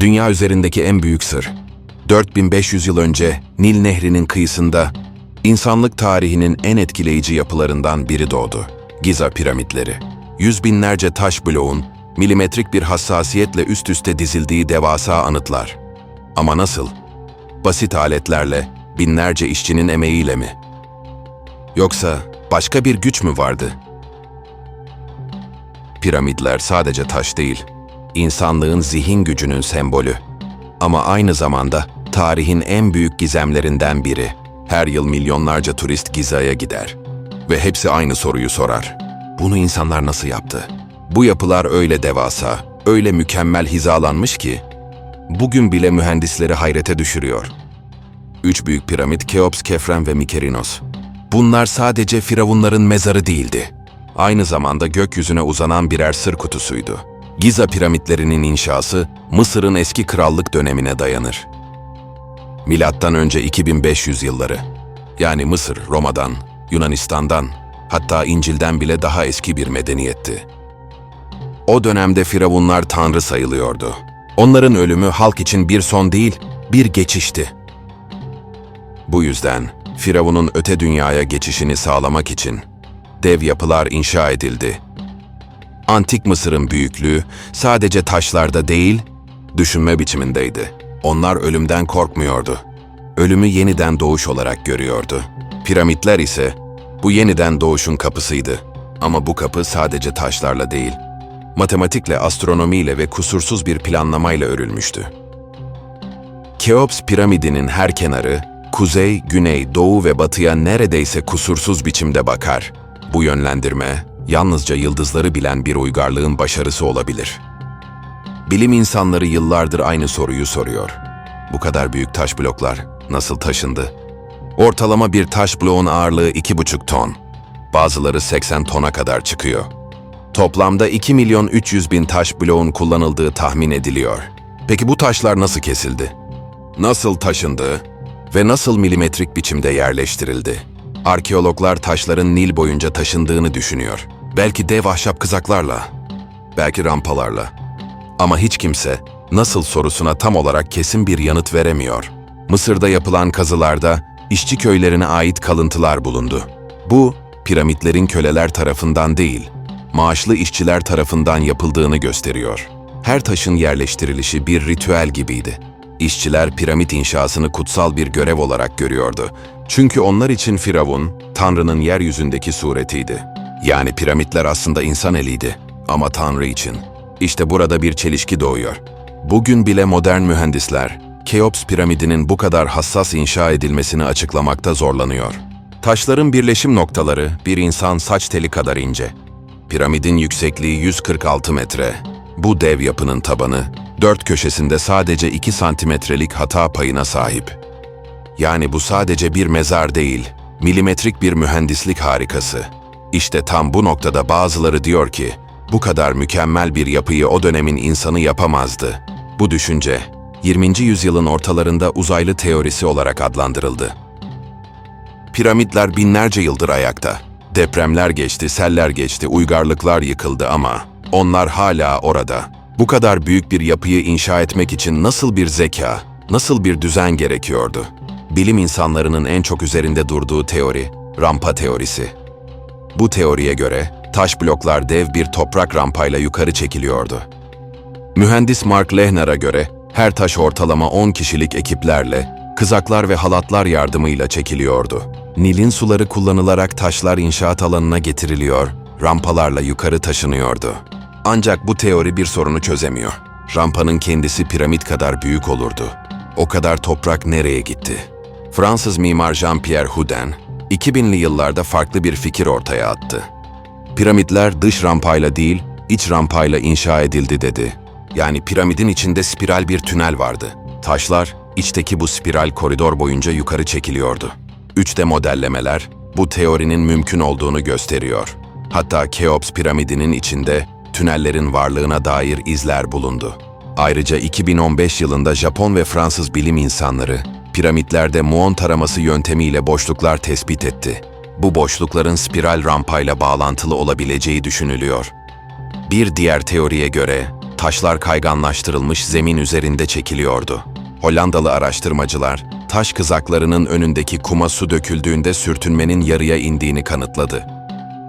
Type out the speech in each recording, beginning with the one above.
Dünya üzerindeki en büyük sır. 4500 yıl önce Nil Nehri'nin kıyısında insanlık tarihinin en etkileyici yapılarından biri doğdu. Giza piramitleri. Yüz binlerce taş bloğun milimetrik bir hassasiyetle üst üste dizildiği devasa anıtlar. Ama nasıl? Basit aletlerle, binlerce işçinin emeğiyle mi? Yoksa başka bir güç mü vardı? Piramitler sadece taş değil, insanlığın zihin gücünün sembolü. Ama aynı zamanda tarihin en büyük gizemlerinden biri. Her yıl milyonlarca turist Giza'ya gider. Ve hepsi aynı soruyu sorar. Bunu insanlar nasıl yaptı? Bu yapılar öyle devasa, öyle mükemmel hizalanmış ki, bugün bile mühendisleri hayrete düşürüyor. Üç büyük piramit Keops, Kefren ve Mikerinos. Bunlar sadece firavunların mezarı değildi. Aynı zamanda gökyüzüne uzanan birer sır kutusuydu. Giza piramitlerinin inşası Mısır'ın eski krallık dönemine dayanır. Milattan önce 2500 yılları. Yani Mısır, Roma'dan, Yunanistan'dan, hatta İncil'den bile daha eski bir medeniyetti. O dönemde firavunlar tanrı sayılıyordu. Onların ölümü halk için bir son değil, bir geçişti. Bu yüzden Firavun'un öte dünyaya geçişini sağlamak için dev yapılar inşa edildi. Antik Mısır'ın büyüklüğü sadece taşlarda değil, düşünme biçimindeydi. Onlar ölümden korkmuyordu. Ölümü yeniden doğuş olarak görüyordu. Piramitler ise bu yeniden doğuşun kapısıydı. Ama bu kapı sadece taşlarla değil, matematikle, astronomiyle ve kusursuz bir planlamayla örülmüştü. Keops piramidinin her kenarı, kuzey, güney, doğu ve batıya neredeyse kusursuz biçimde bakar. Bu yönlendirme, yalnızca yıldızları bilen bir uygarlığın başarısı olabilir. Bilim insanları yıllardır aynı soruyu soruyor. Bu kadar büyük taş bloklar nasıl taşındı? Ortalama bir taş bloğun ağırlığı 2,5 ton. Bazıları 80 tona kadar çıkıyor. Toplamda 2 milyon 300 bin taş bloğun kullanıldığı tahmin ediliyor. Peki bu taşlar nasıl kesildi? Nasıl taşındı ve nasıl milimetrik biçimde yerleştirildi? Arkeologlar taşların Nil boyunca taşındığını düşünüyor. Belki dev ahşap kızaklarla, belki rampalarla. Ama hiç kimse nasıl sorusuna tam olarak kesin bir yanıt veremiyor. Mısır'da yapılan kazılarda işçi köylerine ait kalıntılar bulundu. Bu, piramitlerin köleler tarafından değil, maaşlı işçiler tarafından yapıldığını gösteriyor. Her taşın yerleştirilişi bir ritüel gibiydi. İşçiler piramit inşasını kutsal bir görev olarak görüyordu. Çünkü onlar için Firavun, Tanrı'nın yeryüzündeki suretiydi. Yani piramitler aslında insan eliydi ama Tanrı için. İşte burada bir çelişki doğuyor. Bugün bile modern mühendisler, Keops piramidinin bu kadar hassas inşa edilmesini açıklamakta zorlanıyor. Taşların birleşim noktaları bir insan saç teli kadar ince. Piramidin yüksekliği 146 metre. Bu dev yapının tabanı, dört köşesinde sadece 2 santimetrelik hata payına sahip. Yani bu sadece bir mezar değil, milimetrik bir mühendislik harikası. İşte tam bu noktada bazıları diyor ki, bu kadar mükemmel bir yapıyı o dönemin insanı yapamazdı. Bu düşünce, 20. yüzyılın ortalarında uzaylı teorisi olarak adlandırıldı. Piramitler binlerce yıldır ayakta. Depremler geçti, seller geçti, uygarlıklar yıkıldı ama onlar hala orada. Bu kadar büyük bir yapıyı inşa etmek için nasıl bir zeka, nasıl bir düzen gerekiyordu? Bilim insanlarının en çok üzerinde durduğu teori, rampa teorisi. Bu teoriye göre taş bloklar dev bir toprak rampayla yukarı çekiliyordu. Mühendis Mark Lehner'a göre her taş ortalama 10 kişilik ekiplerle, kızaklar ve halatlar yardımıyla çekiliyordu. Nil'in suları kullanılarak taşlar inşaat alanına getiriliyor, rampalarla yukarı taşınıyordu. Ancak bu teori bir sorunu çözemiyor. Rampanın kendisi piramit kadar büyük olurdu. O kadar toprak nereye gitti? Fransız mimar Jean-Pierre Houdin, 2000'li yıllarda farklı bir fikir ortaya attı. Piramitler dış rampayla değil, iç rampayla inşa edildi dedi. Yani piramidin içinde spiral bir tünel vardı. Taşlar, içteki bu spiral koridor boyunca yukarı çekiliyordu. 3D modellemeler, bu teorinin mümkün olduğunu gösteriyor. Hatta Keops piramidinin içinde tünellerin varlığına dair izler bulundu. Ayrıca 2015 yılında Japon ve Fransız bilim insanları piramitlerde muon taraması yöntemiyle boşluklar tespit etti. Bu boşlukların spiral rampayla bağlantılı olabileceği düşünülüyor. Bir diğer teoriye göre Taşlar kayganlaştırılmış zemin üzerinde çekiliyordu. Hollandalı araştırmacılar, taş kızaklarının önündeki kuma su döküldüğünde sürtünmenin yarıya indiğini kanıtladı.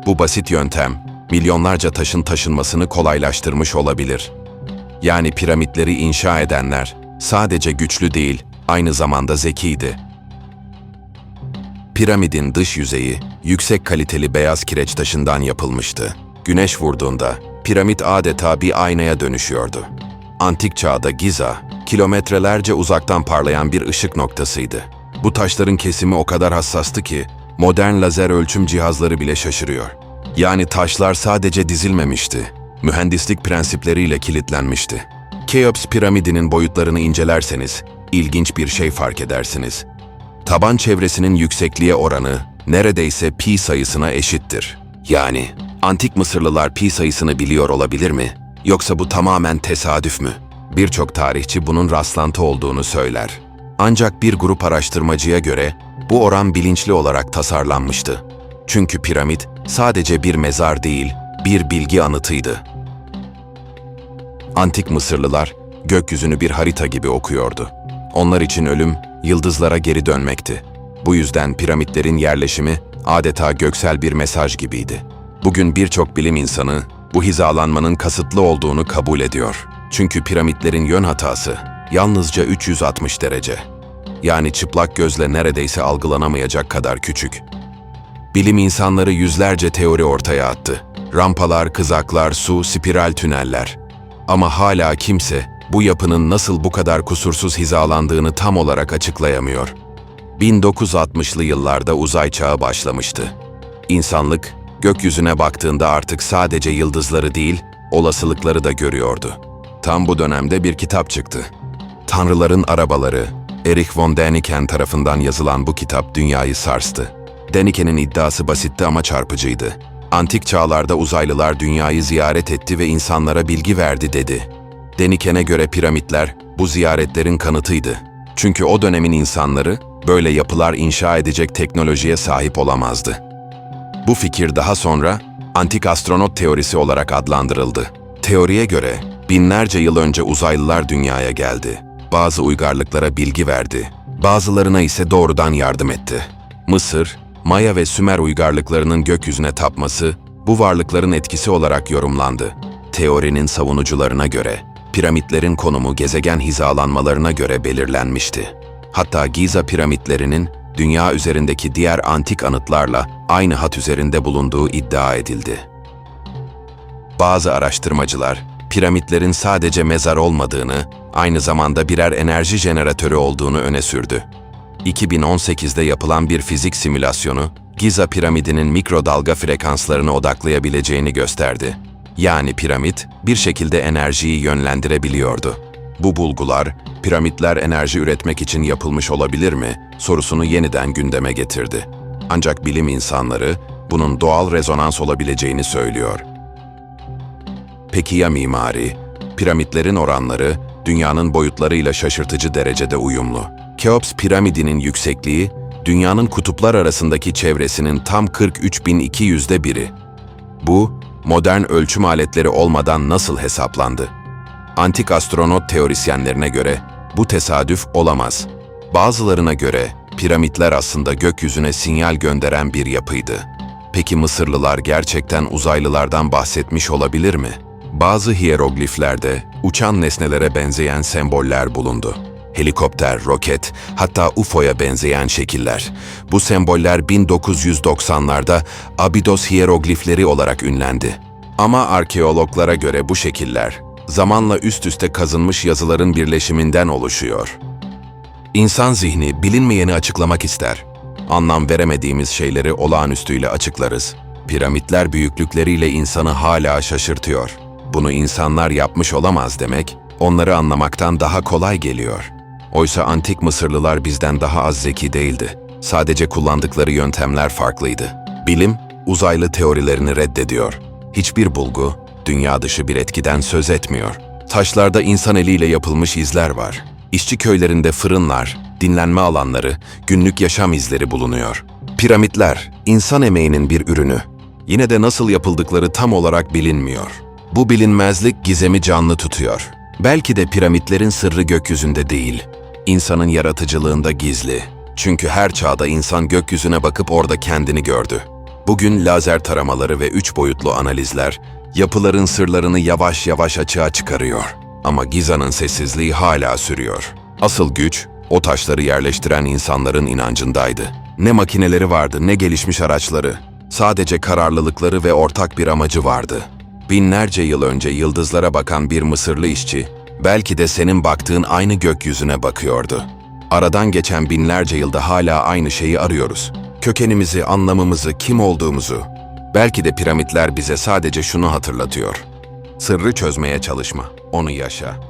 Bu basit yöntem, milyonlarca taşın taşınmasını kolaylaştırmış olabilir. Yani piramitleri inşa edenler sadece güçlü değil, aynı zamanda zekiydi. Piramidin dış yüzeyi yüksek kaliteli beyaz kireç taşından yapılmıştı. Güneş vurduğunda piramit adeta bir aynaya dönüşüyordu. Antik çağda Giza, kilometrelerce uzaktan parlayan bir ışık noktasıydı. Bu taşların kesimi o kadar hassastı ki modern lazer ölçüm cihazları bile şaşırıyor. Yani taşlar sadece dizilmemişti, mühendislik prensipleriyle kilitlenmişti. Keops piramidinin boyutlarını incelerseniz ilginç bir şey fark edersiniz. Taban çevresinin yüksekliğe oranı neredeyse pi sayısına eşittir. Yani antik Mısırlılar pi sayısını biliyor olabilir mi? Yoksa bu tamamen tesadüf mü? Birçok tarihçi bunun rastlantı olduğunu söyler. Ancak bir grup araştırmacıya göre bu oran bilinçli olarak tasarlanmıştı. Çünkü piramit sadece bir mezar değil, bir bilgi anıtıydı. Antik Mısırlılar gökyüzünü bir harita gibi okuyordu. Onlar için ölüm yıldızlara geri dönmekti. Bu yüzden piramitlerin yerleşimi adeta göksel bir mesaj gibiydi. Bugün birçok bilim insanı bu hizalanmanın kasıtlı olduğunu kabul ediyor. Çünkü piramitlerin yön hatası yalnızca 360 derece. Yani çıplak gözle neredeyse algılanamayacak kadar küçük. Bilim insanları yüzlerce teori ortaya attı. Rampalar, kızaklar, su, spiral tüneller. Ama hala kimse bu yapının nasıl bu kadar kusursuz hizalandığını tam olarak açıklayamıyor. 1960'lı yıllarda uzay çağı başlamıştı. İnsanlık gökyüzüne baktığında artık sadece yıldızları değil, olasılıkları da görüyordu. Tam bu dönemde bir kitap çıktı. Tanrıların Arabaları, Erich von Däniken tarafından yazılan bu kitap dünyayı sarstı. Däniken'in iddiası basitti ama çarpıcıydı. Antik çağlarda uzaylılar dünyayı ziyaret etti ve insanlara bilgi verdi dedi. Deniken'e göre piramitler bu ziyaretlerin kanıtıydı. Çünkü o dönemin insanları böyle yapılar inşa edecek teknolojiye sahip olamazdı. Bu fikir daha sonra antik astronot teorisi olarak adlandırıldı. Teoriye göre binlerce yıl önce uzaylılar dünyaya geldi. Bazı uygarlıklara bilgi verdi, bazılarına ise doğrudan yardım etti. Mısır, Maya ve Sümer uygarlıklarının gökyüzüne tapması bu varlıkların etkisi olarak yorumlandı. Teorinin savunucularına göre piramitlerin konumu gezegen hizalanmalarına göre belirlenmişti. Hatta Giza piramitlerinin dünya üzerindeki diğer antik anıtlarla aynı hat üzerinde bulunduğu iddia edildi. Bazı araştırmacılar piramitlerin sadece mezar olmadığını, aynı zamanda birer enerji jeneratörü olduğunu öne sürdü. 2018'de yapılan bir fizik simülasyonu, Giza piramidinin mikrodalga frekanslarını odaklayabileceğini gösterdi. Yani piramit bir şekilde enerjiyi yönlendirebiliyordu. Bu bulgular, piramitler enerji üretmek için yapılmış olabilir mi sorusunu yeniden gündeme getirdi. Ancak bilim insanları bunun doğal rezonans olabileceğini söylüyor. Peki ya mimari? Piramitlerin oranları dünyanın boyutlarıyla şaşırtıcı derecede uyumlu. Keops piramidinin yüksekliği, dünyanın kutuplar arasındaki çevresinin tam 43.200'de biri. Bu, modern ölçüm aletleri olmadan nasıl hesaplandı? Antik astronot teorisyenlerine göre bu tesadüf olamaz. Bazılarına göre piramitler aslında gökyüzüne sinyal gönderen bir yapıydı. Peki Mısırlılar gerçekten uzaylılardan bahsetmiş olabilir mi? Bazı hierogliflerde uçan nesnelere benzeyen semboller bulundu. Helikopter, roket, hatta UFO'ya benzeyen şekiller. Bu semboller 1990'larda Abydos hieroglifleri olarak ünlendi. Ama arkeologlara göre bu şekiller zamanla üst üste kazınmış yazıların birleşiminden oluşuyor. İnsan zihni bilinmeyeni açıklamak ister. Anlam veremediğimiz şeyleri olağanüstüyle açıklarız. Piramitler büyüklükleriyle insanı hala şaşırtıyor. Bunu insanlar yapmış olamaz demek, onları anlamaktan daha kolay geliyor. Oysa antik Mısırlılar bizden daha az zeki değildi. Sadece kullandıkları yöntemler farklıydı. Bilim, uzaylı teorilerini reddediyor. Hiçbir bulgu, dünya dışı bir etkiden söz etmiyor. Taşlarda insan eliyle yapılmış izler var. İşçi köylerinde fırınlar, dinlenme alanları, günlük yaşam izleri bulunuyor. Piramitler, insan emeğinin bir ürünü. Yine de nasıl yapıldıkları tam olarak bilinmiyor. Bu bilinmezlik gizemi canlı tutuyor. Belki de piramitlerin sırrı gökyüzünde değil, insanın yaratıcılığında gizli. Çünkü her çağda insan gökyüzüne bakıp orada kendini gördü. Bugün lazer taramaları ve üç boyutlu analizler yapıların sırlarını yavaş yavaş açığa çıkarıyor. Ama Giza'nın sessizliği hala sürüyor. Asıl güç o taşları yerleştiren insanların inancındaydı. Ne makineleri vardı ne gelişmiş araçları. Sadece kararlılıkları ve ortak bir amacı vardı. Binlerce yıl önce yıldızlara bakan bir Mısırlı işçi, belki de senin baktığın aynı gökyüzüne bakıyordu. Aradan geçen binlerce yılda hala aynı şeyi arıyoruz. Kökenimizi, anlamımızı, kim olduğumuzu. Belki de piramitler bize sadece şunu hatırlatıyor. Sırrı çözmeye çalışma, onu yaşa.